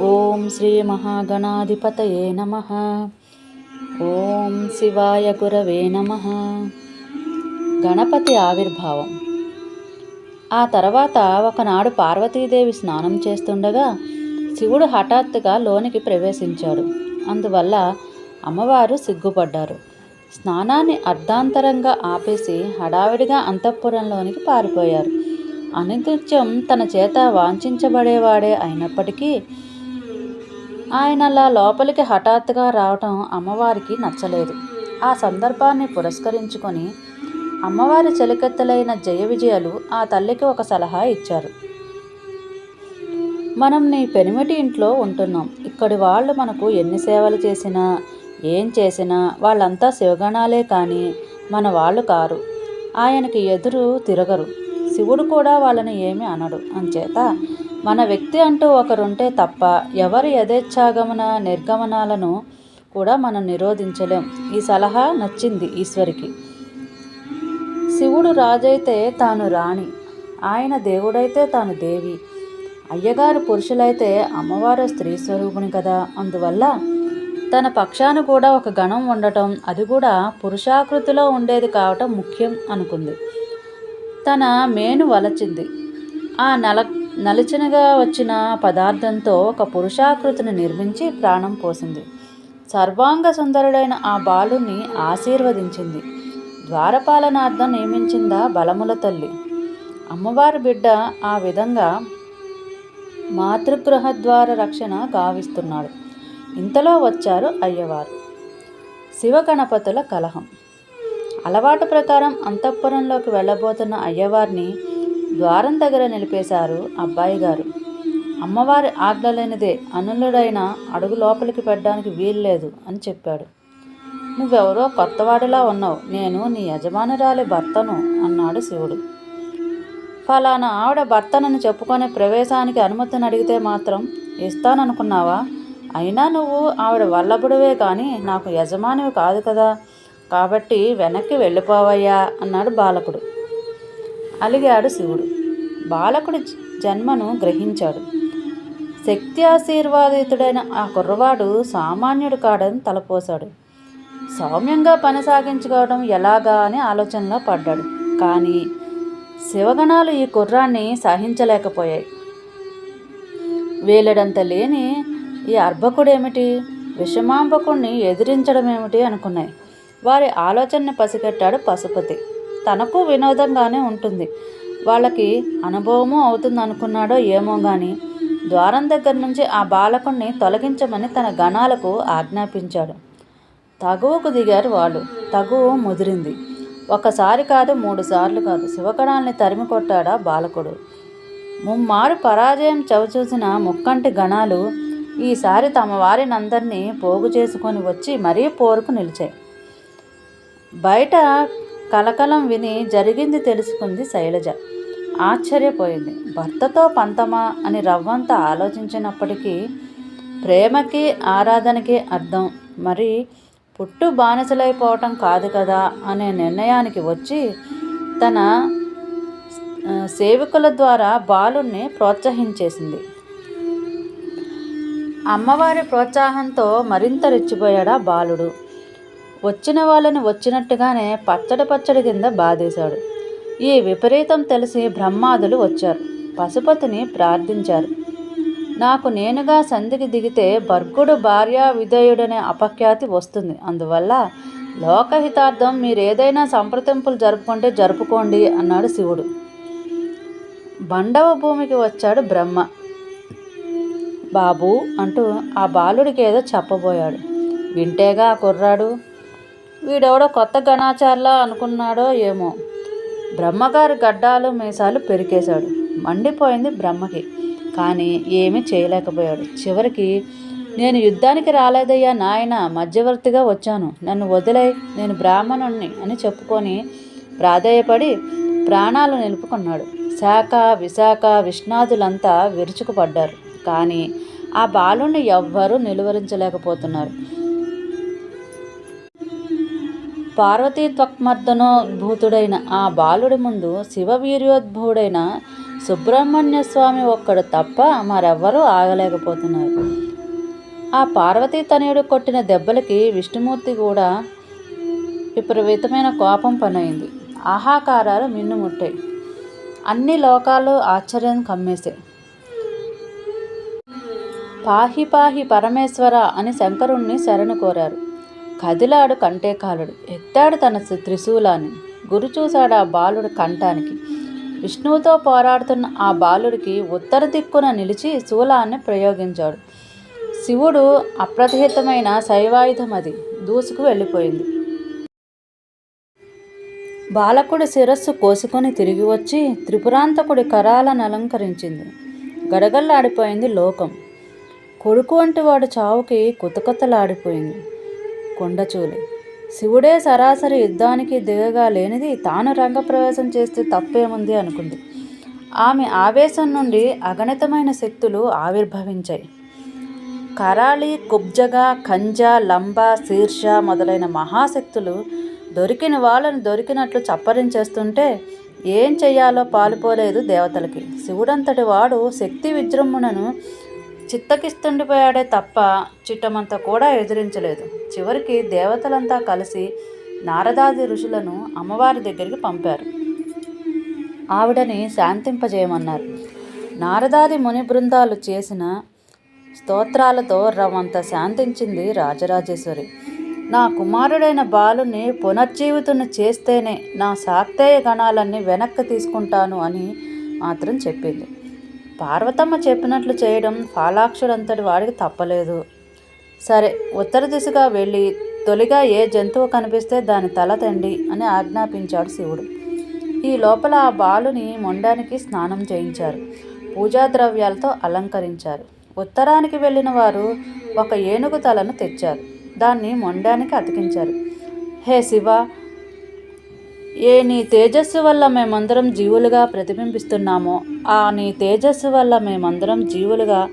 ఓం శ్రీ మహాగణాధిపతయే నమ. ఓం శివాయ గురవే నమ. గణపతి ఆవిర్భావం. ఆ తర్వాత ఒకనాడు పార్వతీదేవి స్నానం చేస్తుండగా శివుడు హఠాత్తుగా లోనికి ప్రవేశించాడు. అందువల్ల అమ్మవారు సిగ్గుపడ్డారు. స్నానాన్ని అర్ధాంతరంగా ఆపేసి హడావిడిగా అంతఃపురంలోనికి పారిపోయారు. అనిత్యం తన చేత వాంఛించబడేవాడే అయినప్పటికీ ఆయన అలా లోపలికి హఠాత్తుగా రావటం అమ్మవారికి నచ్చలేదు. ఆ సందర్భాన్ని పురస్కరించుకొని అమ్మవారి చెలికెత్తలైన జయ విజయాలు ఆ తల్లికి ఒక సలహా ఇచ్చారు. మనం నీ పెనిమిటి ఇంట్లో ఉంటున్నాం. ఇక్కడి వాళ్ళు మనకు ఎన్ని సేవలు చేసినా ఏం చేసినా వాళ్ళంతా శివగణాలే కానీ మన వాళ్ళు కారు. ఆయనకి ఎదురు తిరగరు. శివుడు కూడా వాళ్ళని ఏమీ అనడు. అంచేత మన వ్యక్తి అంటూ ఒకరుంటే తప్ప ఎవరి యథేచ్ఛాగమన నిర్గమనాలను కూడా మనం నిరోధించలేం. ఈ సలహా నచ్చింది ఈశ్వరికి. శివుడు రాజైతే తాను రాణి ఆయన దేవుడైతే తాను దేవి. అయ్యగారు పురుషులైతే అమ్మవారు స్త్రీ స్వరూపుని కదా. అందువల్ల తన పక్షాన కూడా ఒక గణం ఉండటం అది కూడా పురుషాకృతిలో ఉండేది కావటం ముఖ్యం అనుకుంది. తన మేను వలచింది. ఆ నల నలిచినగా వచ్చిన పదార్థంతో ఒక పురుషాకృతిని నిర్మించి ప్రాణం పోసింది. సర్వాంగ సుందరుడైన ఆ బాలుని ఆశీర్వదించింది. ద్వారపాలనార్థం నియమించిందా బలముల తల్లి. అమ్మవారి బిడ్డ ఆ విధంగా మాతృగృహ ద్వార రక్షణ గావిస్తున్నాడు. ఇంతలో వచ్చారు అయ్యవారు. శివగణపతుల కలహం. అలవాటు ప్రకారం అంతఃపురంలోకి వెళ్ళబోతున్న అయ్యవారిని ద్వారం దగ్గర నిలిపేశారు అబ్బాయి గారు. అమ్మవారి ఆజ్ఞలేనిదే అనులుడైన అడుగు లోపలికి పెట్టడానికి వీల్లేదు అని చెప్పాడు. నువ్వెవరో కొత్తవాడిలా ఉన్నావు. నేను నీ యజమానురాలి భర్తను అన్నాడు శివుడు. ఫలానా ఆవిడ భర్తనని చెప్పుకొని ప్రవేశానికి అనుమతిని అడిగితే మాత్రం ఇస్తాననుకున్నావా? అయినా నువ్వు ఆవిడ వల్లభుడివే కానీ నాకు యజమానివి కాదు కదా. కాబట్టి వెనక్కి వెళ్ళిపోవయ్యా అన్నాడు బాలకుడు. అలిగాడు శివుడు. బాలకుడి జన్మను గ్రహించాడు. శక్తి ఆశీర్వాదితుడైన ఆ కుర్రవాడు సామాన్యుడు కాడని తలపోశాడు. సౌమ్యంగా పని సాగించుకోవడం ఎలాగా అని ఆలోచనలో పడ్డాడు. కానీ శివగణాలు ఈ కుర్రాన్ని సహించలేకపోయాయి. వేలడంత లేని ఈ అర్భకుడేమిటి? విషమాంబకుణ్ణి ఎదిరించడం ఏమిటి అనుకున్నాయి. వారి ఆలోచనని పసిగట్టాడు పశుపతి. తనకు వినోదంగానే ఉంటుంది. వాళ్ళకి అనుభవము అవుతుంది అనుకున్నాడో ఏమో కానీ ద్వారం దగ్గర నుంచి ఆ బాలకుణ్ణి తొలగించమని తన గణాలకు ఆజ్ఞాపించాడు. తగువకు దిగారు వాళ్ళు. తగువు ముదిరింది. ఒకసారి కాదు మూడు సార్లు కాదు. శివకణాల్ని తరిమి కొట్టాడా బాలకుడు? ముమ్మారు పరాజయం చవిచూసిన ముక్కంటి గణాలు ఈసారి తమ వారినందరినీ పోగు చేసుకొని వచ్చి మరీ పోరుకు నిలిచాయి. బయట కలకలం విని జరిగింది తెలుసుకుంది శైలజ. ఆశ్చర్యపోయింది. భర్తతో పంతమా అని రవ్వంతా ఆలోచించినప్పటికీ ప్రేమకి ఆరాధనకి అర్థం. మరి పుట్టు బానిసలైపోవటం కాదు కదా అనే నిర్ణయానికి వచ్చి తన సేవకుల ద్వారా బాలుణ్ణి ప్రోత్సహించేసింది. అమ్మవారి ప్రోత్సాహంతో మరింత రెచ్చిపోయాడా బాలుడు. వచ్చిన వాళ్ళని వచ్చినట్టుగానే పచ్చడి పచ్చడి కింద బాధేశాడు. ఈ విపరీతం తెలిసి బ్రహ్మాదులు వచ్చారు. పశుపతిని ప్రార్థించారు. నాకు నేనుగా సంధికి దిగితే భర్గుడు భార్యా విధేయుడనే అపఖ్యాతి వస్తుంది. అందువల్ల లోకహితార్థం మీరు ఏదైనా సంప్రదింపులు జరుపుకుంటే జరుపుకోండి అన్నాడు శివుడు. బండవ భూమికి వచ్చాడు బ్రహ్మ. బాబు అంటూ ఆ బాలుడికి ఏదో చెప్పబోయాడు. వింటేగా ఆ కుర్రాడు వీడెవడో కొత్త గణాచార్లా అనుకున్నాడో ఏమో. బ్రహ్మగారి గడ్డాలు మీసాలు పెరికేశాడు. మండిపోయింది బ్రహ్మకి. కానీ ఏమీ చేయలేకపోయాడు. చివరికి నేను యుద్ధానికి రాలేదయ్యా నాయన మధ్యవర్తిగా వచ్చాను. నన్ను వదిలే నేను బ్రాహ్మణుణ్ణి అని చెప్పుకొని ప్రాధేయపడి ప్రాణాలు నిలుపుకున్నాడు. శాఖ విశాఖ విష్ణాదులంతా విరుచుకుపడ్డారు. కానీ ఆ బాలుణ్ణి ఎవ్వరూ నిలువరించలేకపోతున్నారు. పార్వతీ త్వక్మర్దనోద్భూతుడైన ఆ బాలుడి ముందు శివవీర్యోద్భుడైన సుబ్రహ్మణ్య స్వామి ఒక్కడు తప్ప మరెవ్వరూ ఆగలేకపోతున్నారు. ఆ పార్వతీ తనయుడు కొట్టిన దెబ్బలకి విష్ణుమూర్తి కూడా విపరీతమైన కోపం పనైంది. ఆహాకారాలు మిన్నుముట్టాయి. అన్ని లోకాలు ఆశ్చర్యం కమ్మేశాయి. పాహి పాహి పరమేశ్వర అని శంకరుణ్ణి శరణు కోరారు. కదిలాడు కంటే కాలుడు ఎత్తాడు తన త్రిశూలాన్ని. గురు చూశాడు ఆ బాలుడు కంఠానికి. విష్ణువుతో పోరాడుతున్న ఆ బాలుడికి ఉత్తర దిక్కున నిలిచి శూలాన్ని ప్రయోగించాడు. శివుడు అప్రతిహితమైన శైవాయుధం అది దూసుకు వెళ్ళిపోయింది. బాలకుడి శిరస్సు కోసుకొని తిరిగి వచ్చి త్రిపురాంతకుడి కరాలను అలంకరించింది. గడగల్లాడిపోయింది లోకం. కొడుకు వంటి వాడు చావుకి కుతకతలాడిపోయింది. కొండచూలి. శివుడే సరాసరి యుద్ధానికి దిగగా లేనిది తాను రంగప్రవేశం చేస్తే తప్పేముంది అనుకుంది. ఆమె ఆవేశం నుండి అగణితమైన శక్తులు ఆవిర్భవించాయి. కరాళి కుబ్జగ ఖంజ లంబ శీర్ష మొదలైన మహాశక్తులు దొరికిన వాళ్ళను దొరికినట్లు చప్పరించేస్తుంటే ఏం చెయ్యాలో పాలుపోలేదు దేవతలకి. శివుడంతటి వాడు శక్తి విజృంభణను చిత్తకిస్తుండిపోయాడే తప్ప చిట్టమంతా కూడా ఎదిరించలేదు. చివరికి దేవతలంతా కలిసి నారదాది ఋషులను అమ్మవారి దగ్గరికి పంపారు. ఆవిడని శాంతింపజేయమన్నారు. నారదాది ముని బృందాలు చేసిన స్తోత్రాలతో రవంత శాంతించింది రాజరాజేశ్వరి. నా కుమారుడైన బాలుని పునర్జీవితుని చేస్తేనే నా శాక్తేయ గణాలన్నీ వెనక్కి తీసుకుంటాను అని మాత్రం చెప్పింది. పార్వతమ్మ చెప్పినట్లు చేయడం ఫాలాక్షుడంతటి వాడికి తప్పలేదు. సరే ఉత్తర దిశగా వెళ్ళి తొలిగా ఏ జంతువు కనిపిస్తే దాని తల తండి అని ఆజ్ఞాపించాడు శివుడు. ఈ లోపల ఆ బాలుని మొండానికి స్నానం చేయించారు. పూజా ద్రవ్యాలతో అలంకరించారు. ఉత్తరానికి వెళ్ళిన వారు ఒక ఏనుగు తలను తెచ్చారు. దాన్ని మొండానికి అతికించారు. హే శివ! ఏ నీ తేజస్సు వల్ల మేమందరం జీవులుగా ప్రతిబింబిస్తున్నామో ఆ నీ తేజస్సు వల్ల మేమందరం జీవులుగా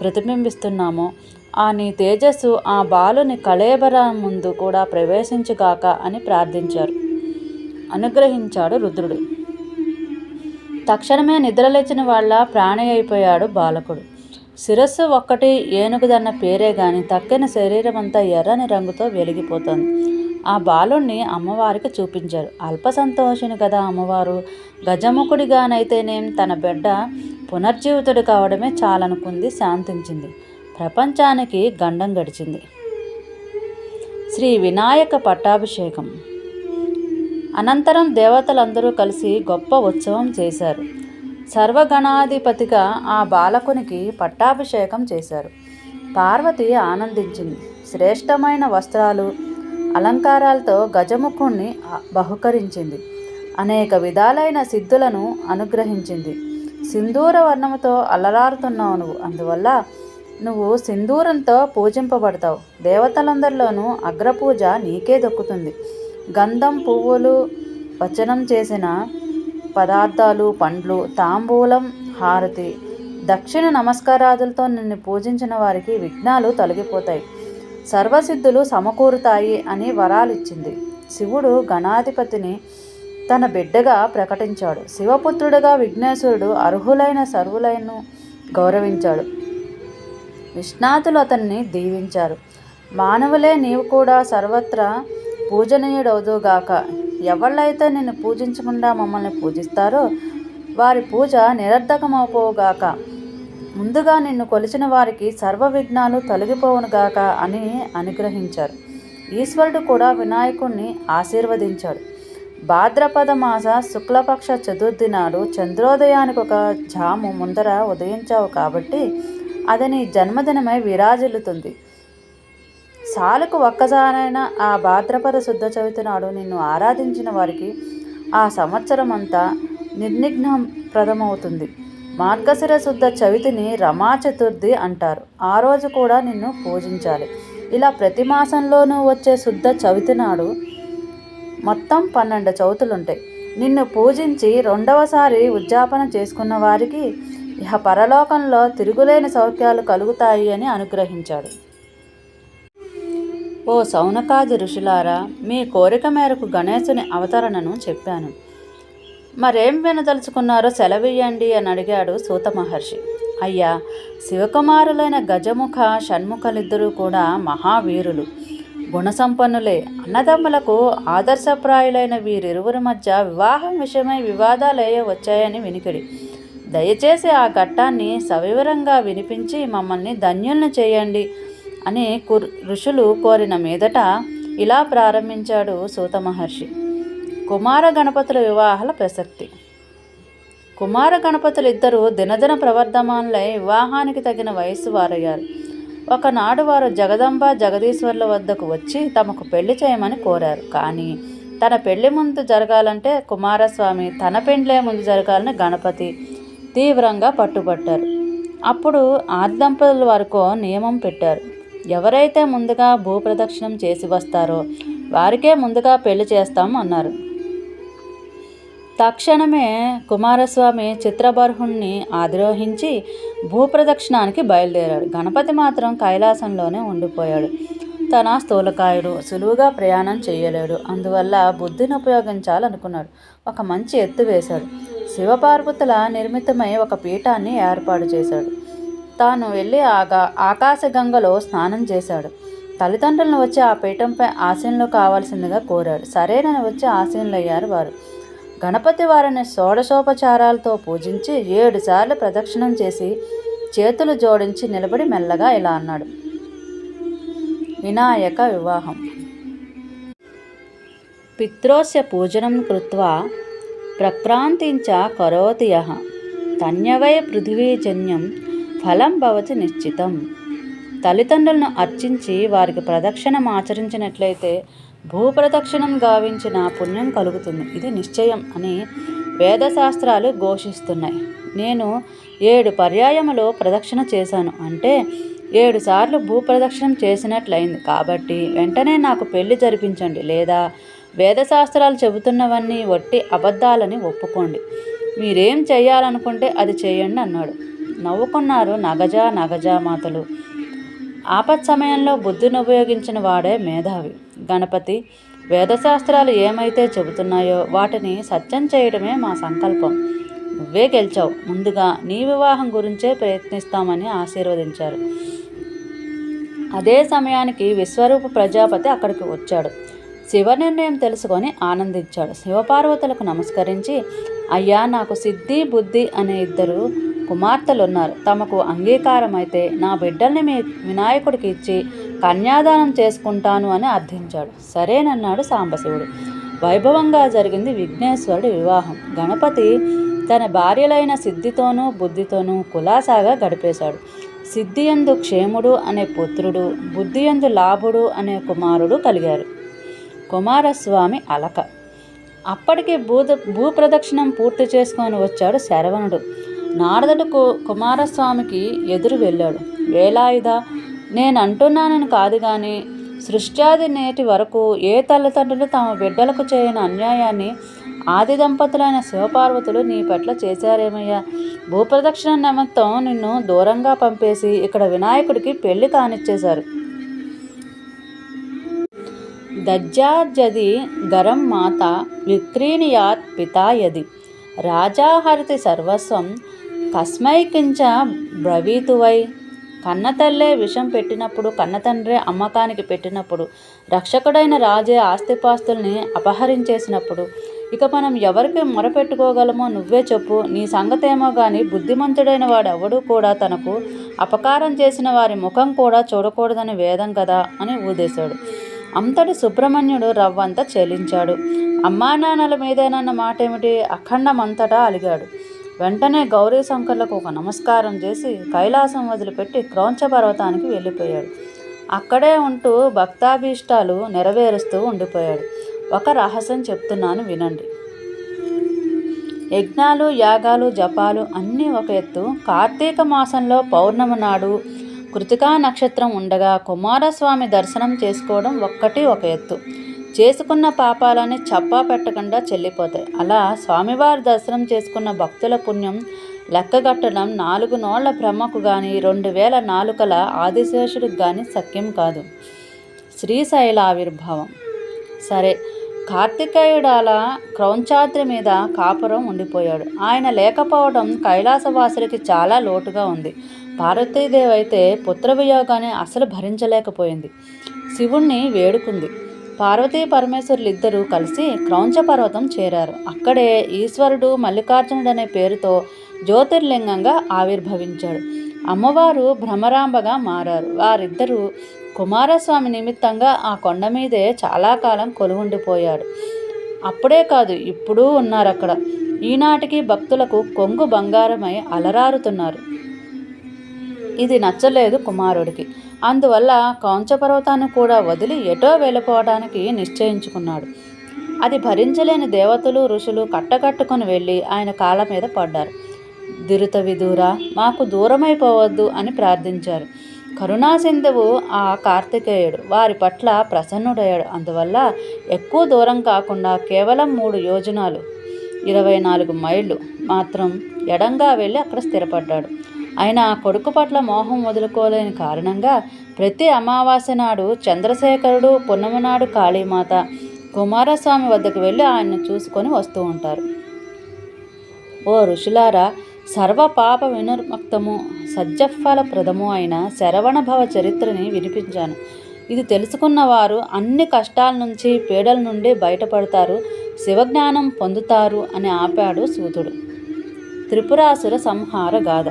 ప్రతిబింబిస్తున్నామో. ఆ నీ తేజస్సు ఆ బాలుని కళేబర ముందు కూడా ప్రవేశించుగాక అని ప్రార్థించారు. అనుగ్రహించాడు రుద్రుడు. తక్షణమే నిద్రలేచిన వాళ్ళ ప్రాణి అయిపోయాడు బాలకుడు. శిరస్సు ఒక్కటి ఏనుగుదన్న పేరే గాని తక్కిన శరీరం అంతా ఎర్రని రంగుతో వెలిగిపోతుంది. ఆ బాలుణ్ణి అమ్మవారికి చూపించారు. అల్ప సంతోషిని కదా అమ్మవారు. గజముఖుడిగానైతేనేం తన బిడ్డ పునర్జీవితుడు కావడమే చాలనుకుంది శాంతించింది. ప్రపంచానికి గండం గడిచింది. శ్రీ వినాయక పట్టాభిషేకం. అనంతరం దేవతలందరూ కలిసి గొప్ప ఉత్సవం చేశారు. సర్వగణాధిపతిగా ఆ బాలకునికి పట్టాభిషేకం చేశారు. పార్వతి ఆనందించింది. శ్రేష్టమైన వస్త్రాలు అలంకారాలతో గజముఖుణ్ణి బహుకరించింది. అనేక విధాలైన సిద్ధులను అనుగ్రహించింది. సింధూర వర్ణముతో అలరారుతున్నావు నువ్వు. అందువల్ల నువ్వు సింధూరంతో పూజింపబడతావు. దేవతలందరిలోనూ అగ్రపూజ నీకే దొక్కుతుంది. గంధం పువ్వులు వచనం చేసిన పదార్థాలు పండ్లు తాంబూలం హారతి దక్షిణ నమస్కారాదులతో నిన్ను పూజించిన వారికి విఘ్నాలు తొలగిపోతాయి. సర్వసిద్ధులు సమకూరుతాయి అని వరాలిచ్చింది. శివుడు గణాధిపతిని తన బిడ్డగా ప్రకటించాడు. శివపుత్రుడుగా విఘ్నేశ్వరుడు అర్హులైన సర్వులైన గౌరవించాడు. విష్ణాతులు అతన్ని దీవించారు. మానవులే నీవు కూడా సర్వత్రా పూజనీయుడవుదుగాక ఎవళ్ళైతే నిన్ను పూజించకుండా మమ్మల్ని పూజిస్తారో వారి పూజ నిరర్ధకమవుపోగాక ముందుగా నిన్ను కొలిచిన వారికి సర్వ విఘ్నాలు తొలగిపోవునుగాక అని అనుగ్రహించారు. ఈశ్వరుడు కూడా వినాయకుణ్ణి ఆశీర్వదించాడు. భాద్రపద మాస శుక్లపక్ష చతుర్థి నాడు చంద్రోదయానికి ఒక జాము ముందర ఉదయించావు కాబట్టి అది నీ జన్మదినమై విరాజిల్లుతుంది. సాలుకు ఒక్కసారైనా ఆ భాద్రపద శుద్ధ చవితి నాడు నిన్ను ఆరాధించిన వారికి ఆ సంవత్సరం అంతా నిర్నిఘ్నప్రదమవుతుంది మార్గశిర శుద్ధ చవితిని రమా చతుర్థి అంటారు. ఆ రోజు కూడా నిన్ను పూజించాలి. ఇలా ప్రతి మాసంలోనూ వచ్చే శుద్ధ చవితి నాడు మొత్తం పన్నెండు చవితులు ఉంటాయి నిన్ను పూజించి రెండవసారి ఉద్యాపన చేసుకున్న వారికి ఇహ పరలోకంలో తిరుగులేని సౌఖ్యాలు కలుగుతాయి అని అనుగ్రహించాడు. ఓ సౌనకాది ఋషులారా మీ కోరిక మేరకు గణేశుని అవతరణను చెప్పాను. మరేం వినదలుచుకున్నారో సెలవియ్యండి అని అడిగాడు సూత మహర్షి. అయ్యా శివకుమారులైన గజముఖ షణ్ముఖలిద్దరూ కూడా మహావీరులు. గుణసంపన్నులే. అన్నదమ్ములకు ఆదర్శప్రాయులైన వీరిరువురి మధ్య వివాహం విషయమై వివాదాలయ్యే వచ్చాయని వినికిడి. దయచేసి ఆ ఘట్టాన్ని సవివరంగా వినిపించి మమ్మల్ని ధన్యుల్ని చేయండి అని ఋషులు కోరిన మీదట ఇలా ప్రారంభించాడు సూత మహర్షి. కుమార గణపతుల వివాహాల ప్రసక్తి. కుమార గణపతులు ఇద్దరు దినదిన ప్రవర్ధమానులై వివాహానికి తగిన వయస్సు వారయ్యారు. ఒకనాడు వారు జగదంబ జగదీశ్వర్ల వద్దకు వచ్చి తమకు పెళ్ళి చేయమని కోరారు. కానీ తన పెళ్ళి ముందు జరగాలంటే కుమారస్వామి తన పెండ్లే ముందు జరగాలని గణపతి తీవ్రంగా పట్టుబట్టారు. అప్పుడు ఆర్దంపతుల వరకు నియమం పెట్టారు. ఎవరైతే ముందుగా భూప్రదక్షిణం చేసి వస్తారో వారికే ముందుగా పెళ్ళి చేస్తాం అన్నారు. తక్షణమే కుమారస్వామి చిత్రబర్హుణ్ణి ఆధిరోహించి భూప్రదక్షిణానికి బయలుదేరాడు. గణపతి మాత్రం కైలాసంలోనే ఉండిపోయాడు. తన స్థూలకాయుడు సులువుగా ప్రయాణం చేయలేడు. అందువల్ల బుద్ధిని ఉపయోగించాలనుకున్నాడు. ఒక మంచి ఎత్తు వేశాడు. శివపార్వతుల నిర్మితమై ఒక పీఠాన్ని ఏర్పాటు చేశాడు. తాను వెళ్ళి ఆగా ఆకాశగంగలో స్నానం చేశాడు. తల్లిదండ్రులను వచ్చి ఆ పీఠంపై ఆశీనులు కావాల్సిందిగా కోరాడు. సరేనని వచ్చి ఆశీనులయ్యారు వారు. గణపతి వారిని షోడశోపచారాలతో పూజించి ఏడుసార్లు ప్రదక్షిణం చేసి చేతులు జోడించి నిలబడి మెల్లగా ఇలా అన్నాడు. వినాయక వివాహం. పిత్రోస్య పూజనం కృత్వా ప్రక్రాంతించ కరోతి యః తన్యవై పృథివీజన్యం ఫలం భవతి నిశ్చితం. తల్లిదండ్రులను అర్చించి వారికి ప్రదక్షిణం ఆచరించినట్లయితే భూప్రదక్షిణం గావించిన పుణ్యం కలుగుతుంది. ఇది నిశ్చయం అని వేదశాస్త్రాలు ఘోషిస్తున్నాయి. నేను ఏడు పర్యాయములు ప్రదక్షిణ చేశాను. అంటే ఏడు సార్లు భూప్రదక్షిణం చేసినట్లయింది. కాబట్టి వెంటనే నాకు పెళ్ళి జరిపించండి లేదా వేదశాస్త్రాలు చెబుతున్నవన్నీ వట్టి అబద్ధాలని ఒప్పుకోండి. మీరేం చేయాలనుకుంటే అది చేయండి అన్నాడు. నవ్వుకున్నారు నగజ నగజ మాతలు. ఆపత్ సమయంలో బుద్ధిని ఉపయోగించిన వాడే మేధావి. గణపతి వేదశాస్త్రాలు ఏమైతే చెబుతున్నాయో వాటిని సత్యం చేయడమే మా సంకల్పం. నువ్వే గెలిచావు. ముందుగా నీ వివాహం గురించే ప్రయత్నిస్తామని ఆశీర్వదించారు. అదే సమయానికి విశ్వరూప ప్రజాపతి అక్కడికి వచ్చాడు. శివ నిర్ణయం తెలుసుకొని ఆనందించాడు. శివపార్వతులకు నమస్కరించి అయ్యా నాకు సిద్ధి బుద్ధి అనే ఇద్దరు కుమార్తెలు ఉన్నారు తమకు అంగీకారం అయితే నా బిడ్డల్ని మీ వినాయకుడికి ఇచ్చి కన్యాదానం చేసుకుంటాను అని అర్థించాడు. సరేనన్నాడు సాంబశివుడు. వైభవంగా జరిగింది విఘ్నేశ్వరుడి వివాహం. గణపతి తన భార్యలైన సిద్ధితోనూ బుద్ధితోనూ కులాసాగా గడిపేశాడు. సిద్ధియందు క్షేముడు అనే పుత్రుడు బుద్ధియందు లాభుడు అనే కుమారుడు కలిగారు. కుమారస్వామి అలక. అప్పటికి భూద భూప్రదక్షిణం పూర్తి చేసుకొని వచ్చాడు శరవణుడు. నారదుడు కు కుమారస్వామికి ఎదురు వెళ్ళాడు. వేలాయుధ నేను అంటున్నానని కాదు కానీ సృష్ట్యాది నేటి వరకు ఏ తల్లిదండ్రులు తమ బిడ్డలకు చేయని అన్యాయాన్ని ఆది దంపతులైన శివపార్వతులు నీ పట్ల చేశారేమయ్యా? భూప్రదక్షిణ నిమిత్తం నిన్ను దూరంగా పంపేసి ఇక్కడ వినాయకుడికి పెళ్ళి కానిచ్చేశారు. దజ్జార్జది గరం మాత విక్రీణియాత్ పితాయది. రాజాహరితి సర్వస్వం కస్మై కించ బ్రవీతువై. కన్నతల్లే విషం పెట్టినప్పుడు కన్నతండ్రే అమ్మకానికి పెట్టినప్పుడు రక్షకుడైన రాజే ఆస్తిపాస్తుల్ని అపహరించేసినప్పుడు ఇక మనం ఎవరికి మొరపెట్టుకోగలమో నువ్వే చెప్పు. నీ సంగతేమో గాని బుద్ధిమంతుడైన వాడు ఎవడూ కూడా తనకు అపకారం చేసిన వారి ముఖం కూడా చూడకూడదని వేదం కదా అని ఊదేశాడు. అంతటి సుబ్రహ్మణ్యుడు రవ్వంతా చెలించాడు. అమ్మా నాన్నల మీదేనన్న మాట ఏమిటి అఖండమంతటా అలిగాడు. వెంటనే గౌరీ శంకర్లకు ఒక నమస్కారం చేసి కైలాసం వదిలిపెట్టి క్రౌంచ పర్వతానికి వెళ్ళిపోయాడు. అక్కడే ఉంటూ భక్తాభీష్టాలు నెరవేరుస్తూ ఉండిపోయాడు. ఒక రహస్యం చెప్తున్నాను వినండి. యజ్ఞాలు యాగాలు జపాలు అన్నీ ఒక ఎత్తు. కార్తీక మాసంలో పౌర్ణమి నాడు కృతికా నక్షత్రం ఉండగా కుమారస్వామి దర్శనం చేసుకోవడం ఒక్కటి ఒక ఎత్తు. చేసుకున్న పాపాలని చప్పా పెట్టకుండా చెల్లిపోతాయి. అలా స్వామివారి దర్శనం చేసుకున్న భక్తుల పుణ్యం లెక్కగట్టడం నాలుగు నోళ్ళ బ్రహ్మకు కానీ రెండు వేల నాలుకల ఆదిశేషుడికి కానీ సఖ్యం కాదు. శ్రీశైల ఆవిర్భావం సరే కార్తికేయుడు అలా క్రౌంచాద్రి మీద కాపురం ఉండిపోయాడు. ఆయన లేకపోవడం కైలాసవాసులకి చాలా లోటుగా ఉంది. పార్వతీదేవి అయితే పుత్రవియోగాన్ని అసలు భరించలేకపోయింది. శివుణ్ణి వేడుకుంది. పార్వతీ పరమేశ్వరులు ఇద్దరూ కలిసి క్రౌంచ పర్వతం చేరారు. అక్కడే ఈశ్వరుడు మల్లికార్జునుడు అనే పేరుతో జ్యోతిర్లింగంగా ఆవిర్భవించాడు. అమ్మవారు భ్రమరాంబగా మారారు. వారిద్దరూ కుమారస్వామి నిమిత్తంగా ఆ కొండ మీదే చాలా కాలం కొలువుండిపోయాడు అప్పుడే కాదు ఇప్పుడు ఉన్నారు అక్కడ ఈనాటికి భక్తులకు కొంగు బంగారమై అలరారుతున్నారు. ఇది నచ్చలేదు కుమారుడికి. అందువల్ల కాంచపర్వతాన్ని కూడా వదిలి ఎటో వెళ్ళిపోవడానికి నిశ్చయించుకున్నాడు. అది భరించలేని దేవతలు ఋషులు కట్టకట్టుకుని వెళ్ళి ఆయన కాళ్ళ మీద పడ్డారు. దిరుత విదూర మాకు దూరమైపోవద్దు అని ప్రార్థించారు. కరుణాసింధువు ఆ కార్తికేయుడు వారి పట్ల ప్రసన్నుడయ్యాడు. అందువల్ల ఎక్కువ దూరం కాకుండా కేవలం మూడు యోజనాలు ఇరవై నాలుగు మైళ్ళు మాత్రం ఎడంగా వెళ్ళి అక్కడ స్థిరపడ్డాడు. ఆయన కొడుకు పట్ల మోహం వదులుకోలేని కారణంగా ప్రతి అమావాస్య నాడు చంద్రశేఖరుడు పున్నమనాడు కాళీమాత కుమారస్వామి వద్దకు వెళ్ళి ఆయన్ను చూసుకొని వస్తూ ఉంటారు. ఓ ఋషులారా సర్వ పాప వినుర్మక్తము సజ్జఫల ప్రదము అయిన శరవణ భవ చరిత్రని వినిపించాను. ఇది తెలుసుకున్న వారు అన్ని కష్టాల నుంచి పీడల నుండి బయటపడతారు శివజ్ఞానం పొందుతారు అని ఆపాడు సూతుడు. త్రిపురాసుర సంహార గాథ.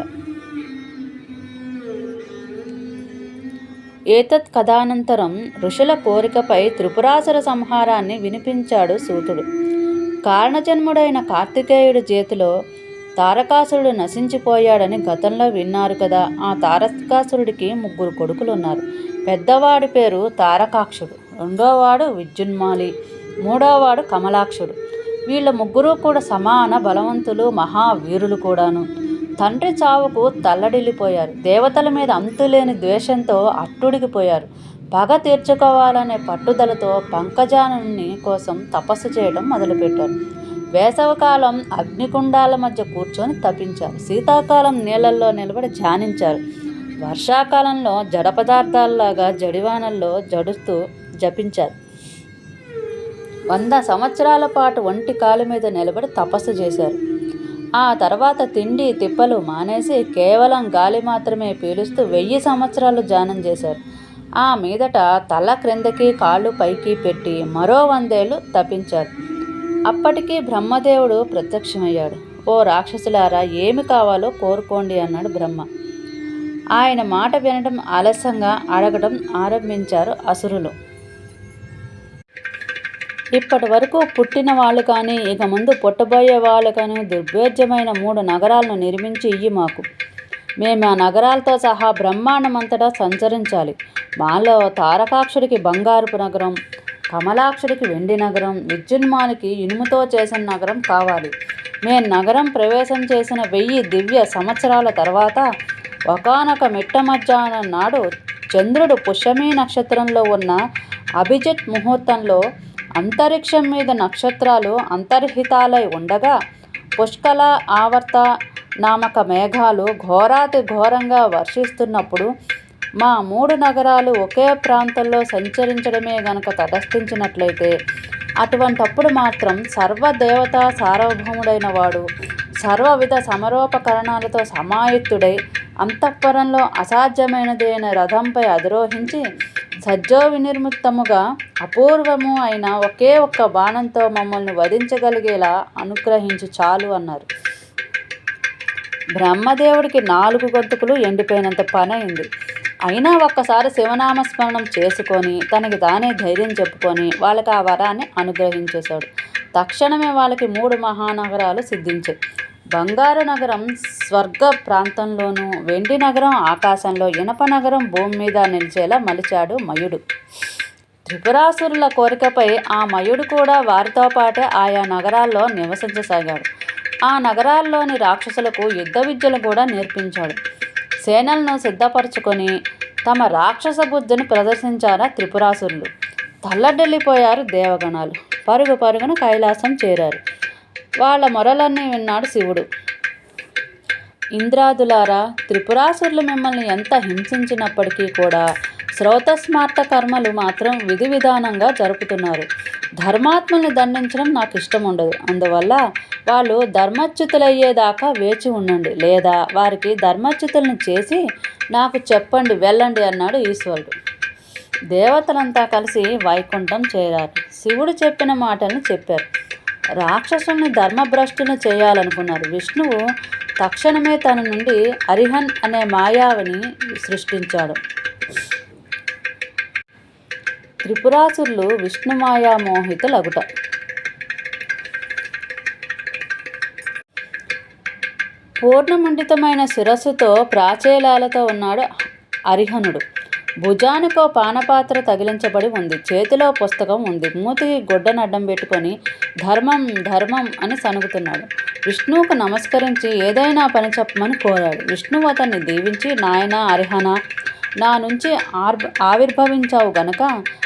ఏతత్ కథానంతరం ఋషుల కోరికపై త్రిపురాసుర సంహారాన్ని వినిపించాడు సూతుడు. కారణజన్ముడైన కార్తికేయుడి చేతిలో తారకాసురుడు నశించిపోయాడని గతంలో విన్నారు కదా. ఆ తారకాసురుడికి ముగ్గురు కొడుకులు ఉన్నారు పెద్దవాడి పేరు తారకాక్షుడు రెండోవాడు విద్యున్మాలి మూడోవాడు కమలాక్షుడు. వీళ్ళ ముగ్గురు కూడా సమాన బలవంతులు మహావీరులు కూడాను. తండ్రి చావుకు తల్లడిల్లిపోయారు. దేవతల మీద అంతులేని ద్వేషంతో అట్టుడికిపోయారు పగ తీర్చుకోవాలనే పట్టుదలతో పంకజానుని కోసం తపస్సు చేయడం మొదలుపెట్టారు. వేసవకాలం అగ్నికుండాల మధ్య కూర్చొని తప్పించారు శీతాకాలం నీళ్ళల్లో నిలబడి ధ్యానించారు. వర్షాకాలంలో జడ పదార్థాల్లాగా జడివానల్లో జడుస్తూ జపించారు. వంద సంవత్సరాల పాటు ఒంటి కాలు మీద నిలబడి తపస్సు చేశారు. ఆ తర్వాత తిండి తిప్పలు మానేసి కేవలం గాలి మాత్రమే పీలుస్తూ వెయ్యి సంవత్సరాలు ధ్యానం చేశారు. ఆ మీదట తల క్రిందకి కాళ్ళు పైకి పెట్టి మరో వందేళ్ళు తప్పించారు అప్పటికి బ్రహ్మదేవుడు ప్రత్యక్షమయ్యాడు. ఓ రాక్షసులారా ఏమి కావాలో కోరుకోండి అన్నాడు బ్రహ్మ. ఆయన మాట వినడం ఆలస్యంగా అడగడం ఆరంభించారు అసురులు. ఇప్పటి వరకు పుట్టిన వాళ్ళు కానీ ఇక ముందు పుట్టబోయే వాళ్ళు కానీ దుర్భేద్యమైన మూడు నగరాలను నిర్మించి ఇయ్యి మాకు. మేము ఆ నగరాలతో సహా బ్రహ్మాండమంతటా సంచరించాలి. మాలో తారకాక్షుడికి బంగారుపు నగరం కమలాక్షుడికి వెండి నగరం విద్యున్మానికి ఇనుముతో చేసిన నగరం కావాలి. మేము నగరం ప్రవేశం చేసిన వెయ్యి దివ్య సంవత్సరాల తర్వాత ఒకనొక మిట్ట మధ్యాహ్నం నాడు చంద్రుడు పుష్యమీ నక్షత్రంలో ఉన్న అభిజిత్ ముహూర్తంలో అంతరిక్షం మీద నక్షత్రాలు అంతర్హితాలై ఉండగా పుష్కల ఆవర్త నామక మేఘాలు ఘోరాతి ఘోరంగా వర్షిస్తున్నప్పుడు మా మూడు నగరాలు ఒకే ప్రాంతంలో సంచరించడమే గనక తటస్థించినట్లయితే అటువంటప్పుడు మాత్రం సర్వదేవత సార్వభౌముడైన వాడు సర్వవిధ సమరోపకరణాలతో సమాయుక్తుడై అంతఃపురంలో అసాధ్యమైనదైన రథంపై అధిరోహించి సజ్జో వినిర్ముక్తముగా అపూర్వము అయిన ఒకే ఒక్క బాణంతో మమ్మల్ని వధించగలిగేలా అనుగ్రహించు చాలు అన్నారు. బ్రహ్మదేవుడికి నాలుగు గొంతుకులు ఎండిపోయినంత పని అయింది అయినా ఒక్కసారి శివనామస్మరణం చేసుకొని తనకి తానే ధైర్యం చెప్పుకొని వాళ్ళకి ఆ వరాన్ని అనుగ్రహించేశాడు. తక్షణమే వాళ్ళకి మూడు మహానగరాలు సిద్ధించాయి బంగారు నగరం స్వర్గ ప్రాంతంలోనూ వెండి నగరం ఆకాశంలో ఇనప నగరం భూమి మీద నిలిచేలా మలిచాడు మయుడు. త్రిపురాసురుల కోరికపై ఆ మయుడు కూడా వారితో పాటే ఆయా నగరాల్లో నివసించసాగాడు. ఆ నగరాల్లోని రాక్షసులకు యుద్ధ విద్యలు కూడా నేర్పించాడు. సేనలను సిద్ధపరచుకొని తమ రాక్షస బుద్ధిని ప్రదర్శించారా త్రిపురాసురులు. తల్లడెల్లిపోయారు దేవగణాలు. పరుగు పరుగున కైలాసం చేరారు. వాళ్ళ మొరలన్నీ విన్నాడు శివుడు. ఇంద్రాదులారా త్రిపురాసురులు మిమ్మల్ని ఎంత హింసించినప్పటికీ కూడా శ్రౌతస్మార్త కర్మలు మాత్రం విధి విధానంగా జరుపుతున్నారు. ధర్మాత్మల్ని దండించడం నాకు ఇష్టం ఉండదు అందువల్ల వాళ్ళు ధర్మచ్యుతులయ్యేదాకా వేచి ఉండండి. లేదా వారికి ధర్మచ్యుతులను చేసి నాకు చెప్పండి వెళ్ళండి అన్నాడు ఈశ్వరుడు. దేవతలంతా కలిసి వైకుంఠం చేరారు. శివుడు చెప్పిన మాటలను చెప్పారు. రాక్షసుని ధర్మభ్రష్టుని చేయాలనుకున్నారు. విష్ణువు తక్షణమే తన నుండి అరిహన్ అనే మాయావిని సృష్టించాడు. త్రిపురాసురులు విష్ణుమాయా మోహితులగుట. పూర్ణమండితమైన శిరస్సుతో ప్రాచేలాలతో ఉన్నాడు అరిహనుడు భుజానికో పానపాత్ర తగిలించబడి ఉంది. చేతిలో పుస్తకం ఉంది. మూతికి గుడ్డను అడ్డం పెట్టుకొని ధర్మం ధర్మం అని సనుగుతున్నాడు విష్ణువుకు నమస్కరించి ఏదైనా పని చెప్పమని కోరాడు. విష్ణువు అతన్ని దీవించి నాయన అరిహన నా నుంచి ఆర్ ఆవిర్భవించావు గనక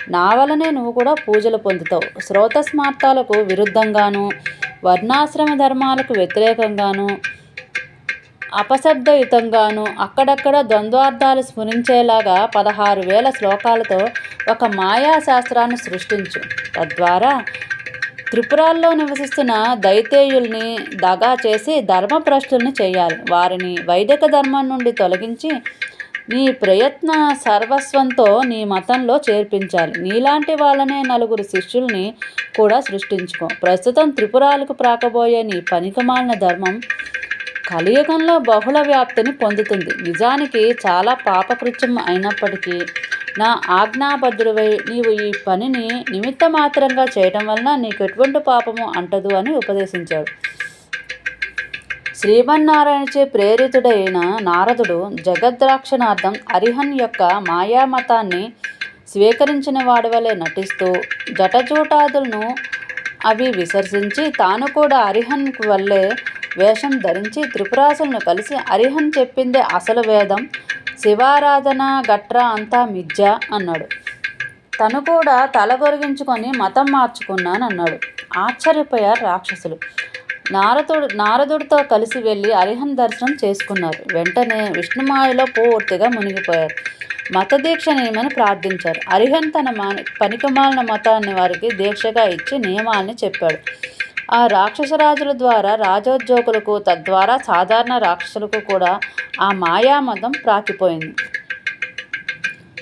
నా వలనే నువ్వు కూడా పూజలు పొందుతావు. శ్రోతస్మార్తాలకు విరుద్ధంగాను వర్ణాశ్రమ ధర్మాలకు వ్యతిరేకంగాను అపశబ్దయుతంగాను అక్కడక్కడ ద్వంద్వార్థాలు స్ఫురించేలాగా పదహారు వేల శ్లోకాలతో ఒక మాయా శాస్త్రాన్ని సృష్టించు. తద్వారా త్రిపురాల్లో నివసిస్తున్న దైతేయుల్ని దగా చేసి ధర్మభ్రష్టుల్ని చేయాలి. వారిని వైదిక ధర్మం నుండి తొలగించి నీ ప్రయత్న సర్వస్వంతో నీ మతంలో చేర్పించాలి. నీలాంటి వాళ్ళనే నలుగురు శిష్యుల్ని కూడా సృష్టించుకో. ప్రస్తుతం త్రిపురాలకు ప్రాకబోయే నీ పనికిమాలిన ధర్మం కలియుగంలో బహుళ వ్యాప్తిని పొందుతుంది. నిజానికి చాలా పాపకృత్యం అయినప్పటికీ నా ఆజ్ఞాబద్ధుడివై నీవు ఈ పనిని నిమిత్త మాత్రంగా చేయటం వలన నీకు ఎటువంటి పాపము అంటదు అని ఉపదేశించాడు. శ్రీమన్నారాయణచే ప్రేరితుడైన నారదుడు జగద్రాక్షణార్థం అరిహన్ యొక్క మాయామతాన్ని స్వీకరించిన వాడి వలె నటిస్తూ జటజూటాదులను అవి విసర్జించి తాను కూడా అరిహన్ వల్లే వేషం ధరించి త్రిపురాసులను కలిసి అరిహన్ చెప్పిందే అసలు వేదం. శివారాధన గట్ర అంతా మిథ్య అన్నాడు. తను కూడా తల గొరిగించుకొని మతం మార్చుకున్నాను అన్నాడు ఆశ్చర్యపోయారు రాక్షసులు. నారదుడు నారదుడితో కలిసి వెళ్ళి అరిహన్ దర్శనం చేసుకున్నారు. వెంటనే విష్ణుమాయలో పూర్తిగా మునిగిపోయారు. మత దీక్ష నియమని ప్రార్థించారు. అరిహన్ తన మాని పనికిమాలిన మతాన్ని వారికి దీక్షగా ఇచ్చి నియమాల్ని చెప్పాడు. ఆ రాక్షసరాజుల ద్వారా రాజోద్యోగులకు తద్వారా సాధారణ రాక్షసులకు కూడా ఆ మాయామతం ప్రాకిపోయింది.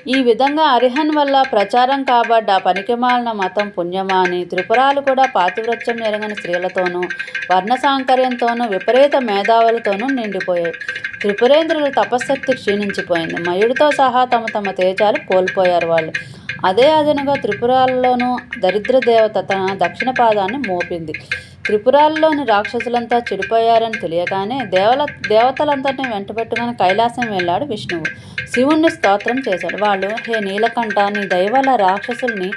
ఈ విధంగా అరిహన్ వల్ల ప్రచారం కాబడ్డ పనికిమాలిన మతం పుణ్యమా అని త్రిపురాలు కూడా పాతివ్రత్యం ఎరగని స్త్రీలతోనూ వర్ణ సాంకర్యంతోనూ విపరీత మేధావులతోనూ నిండిపోయాయి. త్రిపురేంద్రుల తపశక్తి క్షీణించిపోయింది. మయుడితో సహా తమ తమ తేజాలు కోల్పోయారు వాళ్ళు. అదే అదనుగా త్రిపురాలలోనూ దరిద్ర దేవత తన దక్షిణ పాదాన్ని మోపింది. త్రిపురాల్లోని రాక్షసులంతా చెడిపోయారని తెలియగానే దేవల దేవతలందరినీ వెంటబెట్టుకుని కైలాసం వెళ్ళాడు విష్ణువు. శివుణ్ణి స్తోత్రం చేశాడు. వాళ్ళు హే నీలకంఠ నీ దయవల్ల రాక్షసుల్ని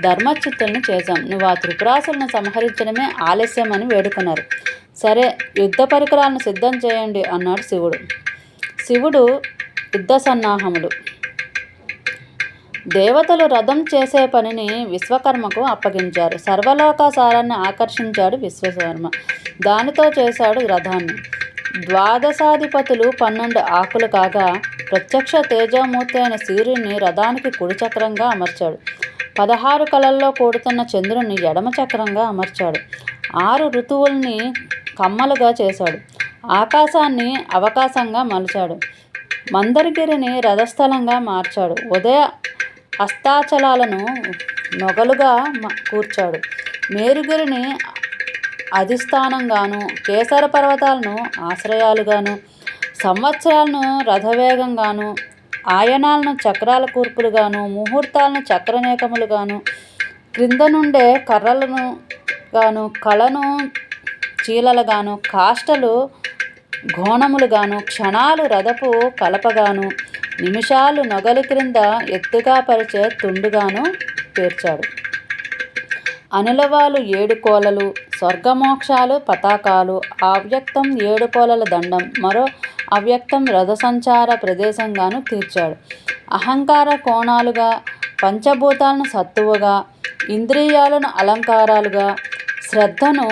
ధర్మచిత్తుల్ని చేశాం. నువ్వు ఆ త్రిపురాసులను సంహరించడమే ఆలస్యమని వేడుకున్నారు. సరే యుద్ధ పరికరాలను సిద్ధం చేయండి అన్నాడు శివుడు. శివుడు యుద్ధ సన్నాహములు దేవతలు రథం చేసే పనిని విశ్వకర్మకు అప్పగించారు. సర్వలోకాసారాన్ని ఆకర్షించాడు విశ్వకర్మ దానితో చేశాడు రథాన్ని. ద్వాదశాధిపతులు పన్నెండు ఆకులు కాగా ప్రత్యక్ష తేజమూర్తి అయిన సూర్యుని రథానికి కుడి చక్రంగా అమర్చాడు. పదహారు కళల్లో కూడుతున్న చంద్రుని ఎడమ చక్రంగా అమర్చాడు. ఆరు ఋతువుల్ని కమ్మలుగా చేశాడు. ఆకాశాన్ని అవకాశంగా మలిచాడు. మందరగిరిని రథస్థలంగా మార్చాడు. ఉదయ అస్తాచలాలను నొగలుగా కూర్చాడు. మేరుగిరిని అధిష్టానంగాను కేసర పర్వతాలను ఆశ్రయాలుగాను సంవత్సరాలను రథవేగంగాను ఆయనాలను చక్రాల కూర్పులుగాను ముహూర్తాలను చక్రనేకములుగాను క్రింద నుండే కర్రలను గాను కళను చీలలుగాను కాష్టలు గోణములుగాను క్షణాలు రథపు కలపగాను నిమిషాలు నొగలి క్రింద ఎత్తుగా పరిచే తుండుగాను పేర్చాడు. అనులవాలు ఏడు కోలలు స్వర్గమోక్షాలు పతాకాలు అవ్యక్తం ఏడు కోలల దండం మరో అవ్యక్తం రథసంచార ప్రదేశంగాను తీర్చాడు. అహంకార కోణాలుగా పంచభూతాలను సత్తువగా ఇంద్రియాలను అలంకారాలుగా శ్రద్ధను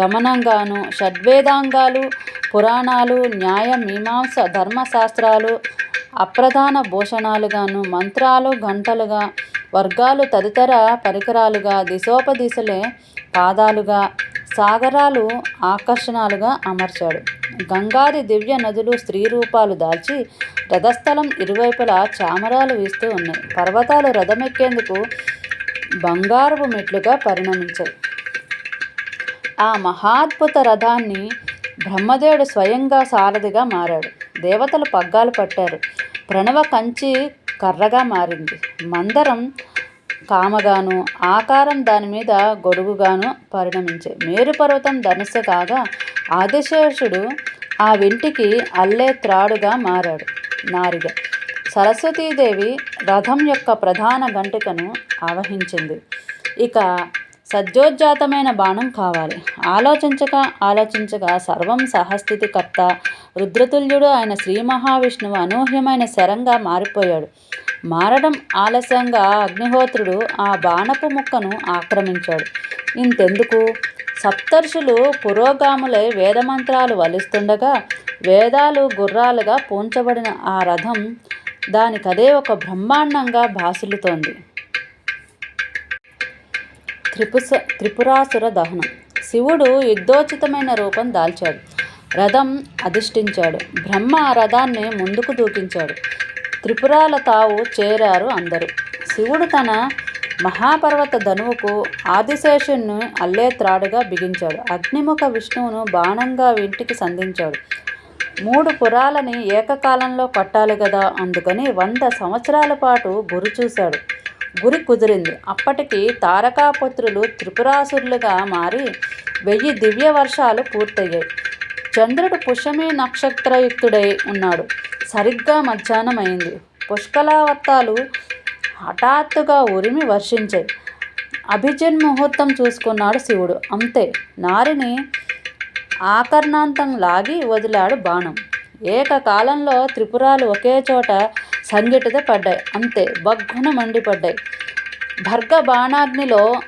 గమనంగాను షడ్వేదాంగాలు పురాణాలు న్యాయ మీమాంస ధర్మశాస్త్రాలు అప్రధాన భూషణాలుగాను మంత్రాలు గంటలుగా వర్గాలు తదితర పరికరాలుగా దిశోపదిశలే పాదాలుగా సాగరాలు ఆకర్షణాలుగా అమర్చాడు. గంగాది దివ్య నదులు స్త్రీ రూపాలు దాల్చి రథస్థలం ఇరువైపులా చామరాలు వీస్తూ ఉన్నాయి. పర్వతాలు రథమెక్కేందుకు బంగారపు మెట్లుగా పరిణమించాయి. ఆ మహాద్భుత రథాన్ని బ్రహ్మదేవుడు స్వయంగా సారథిగా మారాడు. దేవతలు పగ్గాలు పట్టారు. ప్రణవ కంచి కర్రగా మారింది. మందరం కామగాను ఆకారం దాని మీద గొడుగుగాను పరిణమించే మేరు పర్వతం ధనుస్సు కాగా ఆదిశేషుడు ఆ వింటికి అల్లే త్రాడుగా మారాడు. నారిగ. సరస్వతీదేవి రథం యొక్క ప్రధాన గంటికను ఆవహించింది. ఇక సద్యోజాతమైన బాణం కావాలి. ఆలోచించక ఆలోచించగా సర్వం సహస్థితికర్త రుద్రతుల్యుడు ఆయన శ్రీ మహావిష్ణువు అనూహ్యమైన శరంగా మారిపోయాడు. మారడం ఆలస్యంగా అగ్నిహోత్రుడు ఆ బాణపు ముక్కను ఆక్రమించాడు. ఇంతెందుకు? సప్తర్షులు పురోగాములై వేదమంత్రాలు వలిస్తుండగా వేదాలు గుర్రాలుగా పూంచబడిన ఆ రథం దానికదే ఒక బ్రహ్మాండంగా భాసులుతోంది త్రిపుస త్రిపురాసుర దహనం. శివుడు యుద్ధోచితమైన రూపం దాల్చాడు. రథం అధిష్ఠించాడు. బ్రహ్మ రథాన్ని ముందుకు దూకించాడు. త్రిపురాల తావు చేరారు అందరూ. శివుడు తన మహాపర్వత ధనువుకు ఆదిశేషుణ్ణి అల్లేత్రాడుగా బిగించాడు. అగ్నిముఖ విష్ణువును బాణంగా ఇంటికి సంధించాడు. మూడు పురాలని ఏకకాలంలో కొట్టాలి కదా అందుకని వంద సంవత్సరాల పాటు గురి చూశాడు. గురి కుదిరింది. అప్పటికి తారకాపుత్రులు త్రిపురాసురులుగా మారి వెయ్యి దివ్య వర్షాలు పూర్తయ్యాయి. చంద్రుడు పుష్యమి నక్షత్రయుక్తుడై ఉన్నాడు. సరిగ్గా మధ్యాహ్నం అయింది. పుష్కలావత్తాలు హఠాత్తుగా ఉరిమి వర్షించాయి. అభిజన్ ముహూర్తం చూసుకున్నాడు శివుడు. అంతే. నారిని ఆకర్ణాంతం లాగి వదిలాడు బాణం. ఏకకాలంలో త్రిపురాలు ఒకే చోట సంఘటిత పడ్డాయి. అంతే బగ్గున మండిపడ్డాయి. భర్గ బాణాగ్నిలో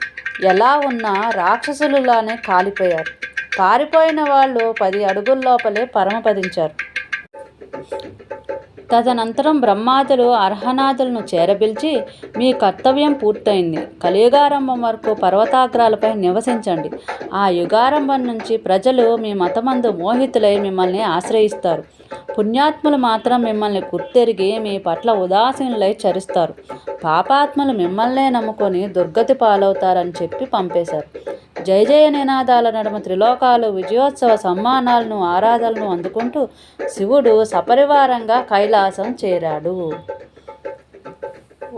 ఎలా ఉన్నా రాక్షసులులానే కాలిపోయారు. పారిపోయిన వాళ్ళు పది అడుగుల లోపలే పరమపదించారు. తదనంతరం బ్రహ్మాదులు అర్హనాథులను చేరపిలిచి మీ కర్తవ్యం పూర్తయింది. కలియుగారంభం వరకు పర్వతాగ్రాలపై నివసించండి. ఆ యుగారంభం నుంచి ప్రజలు మీ మతమందు మోహితులై మిమ్మల్ని ఆశ్రయిస్తారు. పుణ్యాత్ములు మాత్రం మిమ్మల్ని గుర్తెరిగి మీ పట్ల ఉదాసీనులై చరిస్తారు. పాపాత్ములు మిమ్మల్నే నమ్ముకొని దుర్గతి పాలవుతారని చెప్పి పంపేశారు. జయ జయ నినాదాల నడుమ త్రిలోకాలు విజయోత్సవ సమ్మానాలను ఆరాధనలను అందుకుంటూ శివుడు సపరివారంగా కైలాసం చేరాడు.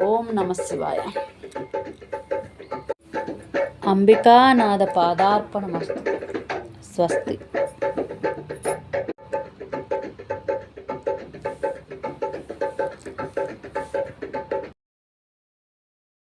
ఓం నమ శివాయ. అంబికానాథ పాదార్పణ స్వస్తి.